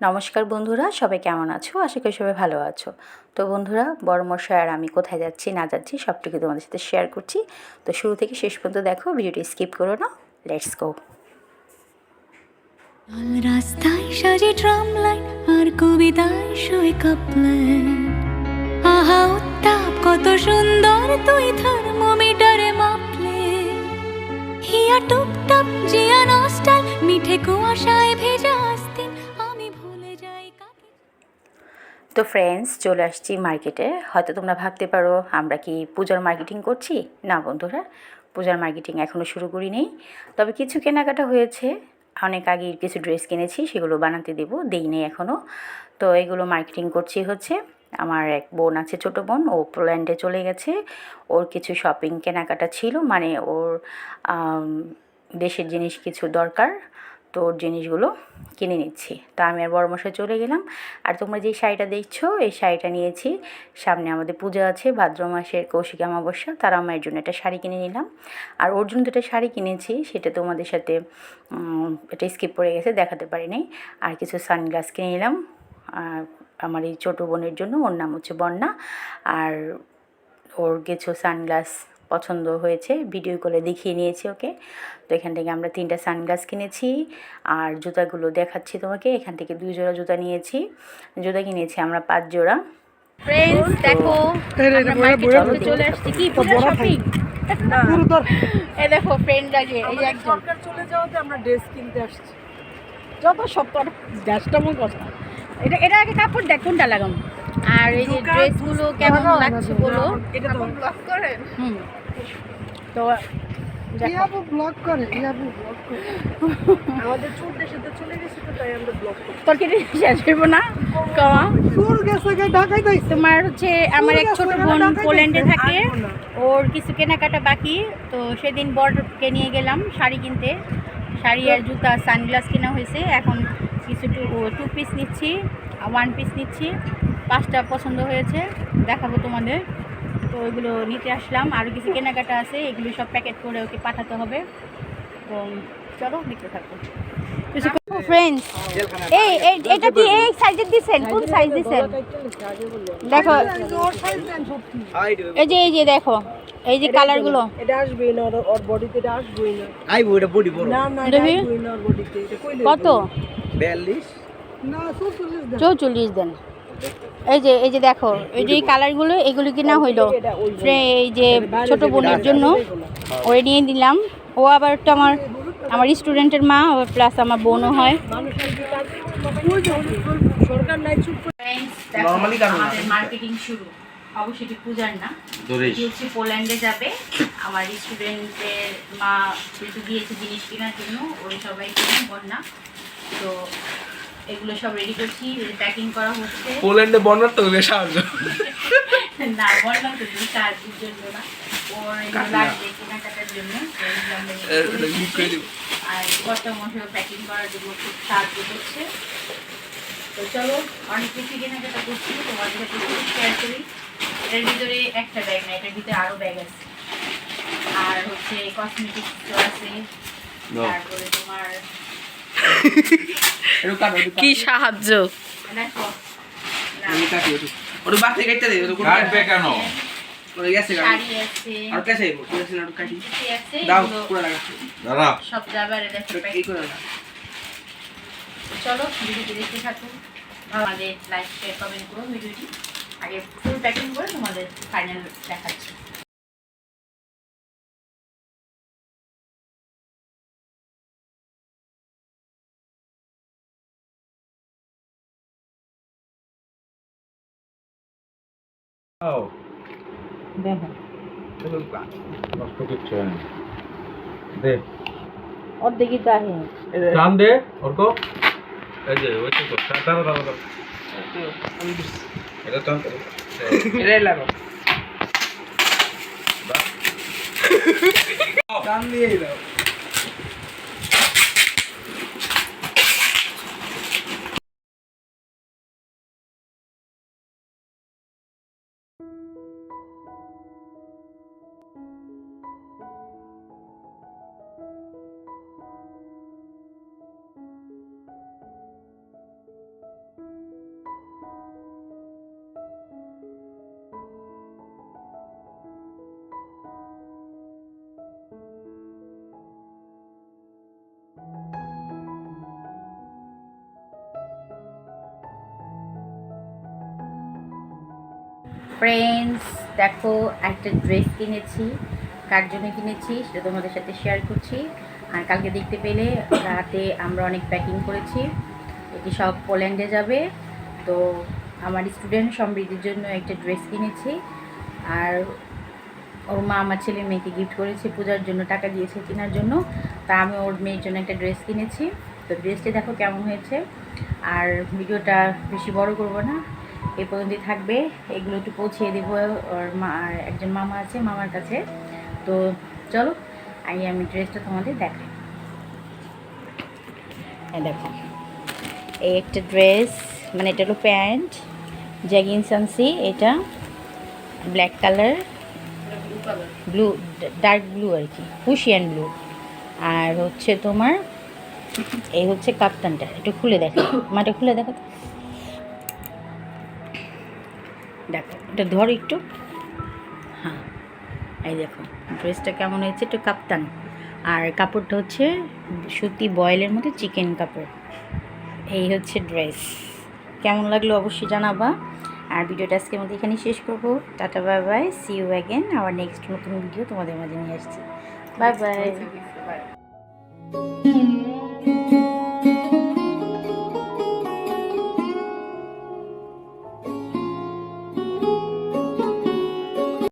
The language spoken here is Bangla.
নমস্কার বন্ধুরা, সবাই কেমন আছো? আশা করি সবাই ভালো আছো। তো বন্ধুরা বড় মশাই আর আমি কোথায় যাচ্ছি, না যাচ্ছি, সবটুকু তোমাদের সাথে শেয়ার করছি। তো শুরু থেকে শেষ পর্যন্ত দেখো, ভিডিওটি স্কিপ করো না লেটস গো রাস্তায় সাজে ট্রাম লাইন, আর কবিতায় সই কাপলেন আহা, উত্তাপ, কত সুন্দর তুই থার্মোমিটারে মাপলে হিয়া টুপটাপ, জিয়া নস্টাল, মিঠে কুয়াশায় ভেজা তো ফ্রেন্ডস চলে আসছি মার্কেটে হয়তো তোমরা ভাবতে পারো, আমরা কি পূজার মার্কেটিং করছি? না বন্ধুরা, পূজার মার্কেটিং এখনও শুরু করিনি। তবে কিছু কেনাকাটা হয়েছে। অনেক আগে কিছু ড্রেস কিনেছি, সেগুলো বানাতে দেবো, দেই নেই এখনও তো এগুলো মার্কেটিং করছি হচ্ছে। আমার এক বোন আছে, ছোটো বোন, ও পোল্যান্ডে চলে গেছে। ওর কিছু শপিং কেনাকাটা ছিল মানে ওর দেশের জিনিস কিছু দরকার। তো ওর জিনিসগুলো কিনে নিচ্ছি। তো আমি আর বড় মশাই চলে গেলাম। আর তোমরা যে শাড়িটা দেখছ, এই শাড়িটা নিয়েছি। সামনে আমাদের পূজা আছে, ভাদ্র মাসের কৌশিক অমাবস্যা, তারা মায়ের জন্য একটা শাড়ি কিনে নিলাম। আর ওর জন্য যেটা শাড়ি কিনেছি, সেটা তোমাদের সাথে এটা স্কিপ পড়ে গেছে, দেখাতে পারিনি আর কিছু সানগ্লাস কিনে নিলাম। আর আমার এই ছোটো বোনের জন্য, ওর নাম হচ্ছে বন্যা। আর ওর কিছু সানগ্লাস পছন্দ হয়েছে ভিডিও করে দেখিয়ে নিয়েছি ওকে। তো এখান থেকে আমরা তিনটা সানগ্লাস কিনেছি আর জুতাগুলো দেখাচ্ছি তোমাকে। এখান থেকে দুই জোড়া জুতা নিয়েছি। জুতা কিনেছি আমরা পাঁচ জোড়া। ফ্রেন্ডস দেখো চলে আসছি। কি শপিং এই দেখো ফ্রেন্ডরা যে এই একজন। সরকার চলে যাওয়াতে আমরা ড্রেস কিনতে আসছি। যত কথা এটা এটা আগে কাপড় দেখ কোনটা লাগাম আর এই যে ড্রেসগুলো কেমন লাগছে বলো? এটা তো ব্লগ করেন? হুম। তো ইয়াবু ব্লগ করে ইয়াবু ব্লগ করে। আমাদের চুল দেশে তো চলে গেছে তো তাই আমরা ব্লগ করি তোর কি শেষ হইব না? কমা। চুল গেছে গে ঢাকাই দাইছে তোমার হচ্ছে আমার এক ছোট বোন পোল্যান্ডে থাকে। ওর কিছু কেনাকাটা বাকি। তো সেদিন বরকে নিয়ে গেলাম শাড়ি কিনতে। শাড়ি আর জুতা সানগ্লাস কেনা হয়েছে। এখন কিছু টু টু পিস নিচ্ছি ওয়ান পিস নিচ্ছি। পাঁচটা পছন্দ হয়েছে দেখাবো তোমাদের। তো ওইগুলো নিতে আসলাম। আরও কিছু কেনাকাটা আছে এগুলো সব প্যাকেট করে ওকে পাঠাতে হবে। তো চলো দেখতে থাকব ফ্রেন্ডস এই এই- এটা কি এই সাইজের দিছেন কোন সাইজ দিছেন? দেখো। এই যে এই যে দেখো। এই যে কালারগুলো এটা আসবে না ওর বডিতে এটা আসবেই না। আইবো এটা বডি বড়। না না এটা দেখি। না ওর বডিতে কত? বিয়াল্লিশ। না সুসুলিস দেন। চৌচল্লিশ দেন। এই যে এই যে দেখো এই যে এই কালারগুলো এগুলো কিনা হইল। এই যে ছোট বোনের জন্য ওই নিয়ে দিলাম ও আবার একটু আমার আমার স্টুডেন্টের মা প্লাস আমার বোনও হয়। আমাদের মার্কেটিং শুরু। অবশ্যই পূজার না। হচ্ছে পোল্যান্ডে যাবে। আমার স্টুডেন্টের মা গিয়েছে জিনিস কেনার জন্য ওই সবাই কিনে বন্যা। তো এগুলো সব রেডি করছি প্যাকিং করা হচ্ছে। পোল্যান্ডে বন্যার তো বেশ সাহায্য। না তো সাহায্যের জন্য না। ওর লাগবে কেনাকাটার জন্য। আর কত মশলা প্যাকিং করার জন্য খুব সাহায্য করছে। তো চলো অনেক কিছু কেনাকাটা করছি তোমাদের সাথে শেয়ার করি। এটার ভিতরে একটা ব্যাগ না এটার ভিতরে আরও ব্যাগ আছে। আর হচ্ছে কসমেটিক্স আছে। তারপরে তোমার কি সাহায্য? চলো ভিডিওটি দেখতে থাকুন। আমাদের লাইক শেয়ার কমেন্ট করুন ভিডিওটি। আগে ফুল প্যাকিং করে তোমাদের ফাইনাল দেখাচ্ছি। দে অর্ধেকই তো আহে টান দে। অর্ক। এই যে ওই তো দাঁড়া দাঁড়া দাঁড়া এটা টান করে এটাই লাগাও টান দিয়ে দাও। ফ্রেন্ডস দেখো, একটা ড্রেস কিনেছি। কার জন্য কিনেছি সেটা তোমাদের সাথে শেয়ার করছি। আর কালকে দেখতে পেলে রাতে আমরা অনেক প্যাকিং করেছি। এটি সব পোল্যান্ডে যাবে। তো আমার স্টুডেন্ট সমৃদ্ধির জন্য একটা ড্রেস কিনেছি। আর ওর মা আমার ছেলে মেয়েকে গিফট করেছে, পূজার জন্য টাকা দিয়েছে কেনার জন্য। তা আমি ওর মেয়ের জন্য একটা ড্রেস কিনেছি। তো ড্রেসটি দেখো কেমন হয়েছে। আর ভিডিওটা বেশি বড় করব না। এ পর্যন্তই থাকবে। এগুলো একটু পৌঁছিয়ে দেবো। ওর মা একজন মামা আছে, মামার কাছে। তো চলো আই আমি ড্রেসটা তোমাদের দেখাই। এই দেখো। এই একটা ড্রেস মানে এটা হলো প্যান্ট জ্যাগিন্স আনছি এটা black colour, blue, dark blue আর কি হুশিয়ান ব্লু। আর হচ্ছে তোমার, এই হচ্ছে কাপ্তানটা একটু খুলে দেখো। মাটা খুলে। দেখো এটা ধর একটু। হ্যাঁ এই দেখো ড্রেসটা কেমন হয়েছে একটু কাপ্তান। আর কাপড়টা হচ্ছে সুতি বয়েলের মধ্যে চিকেন কাপড়। এই হচ্ছে ড্রেস কেমন লাগল অবশ্যই জানাবা। আর ভিডিওটা আজকের মধ্যে এখানেই শেষ করব। Tata, bye bye. See you again আবার নেক্সট নতুন ভিডিও তোমাদের মাঝে নিয়ে আসছি। Bye bye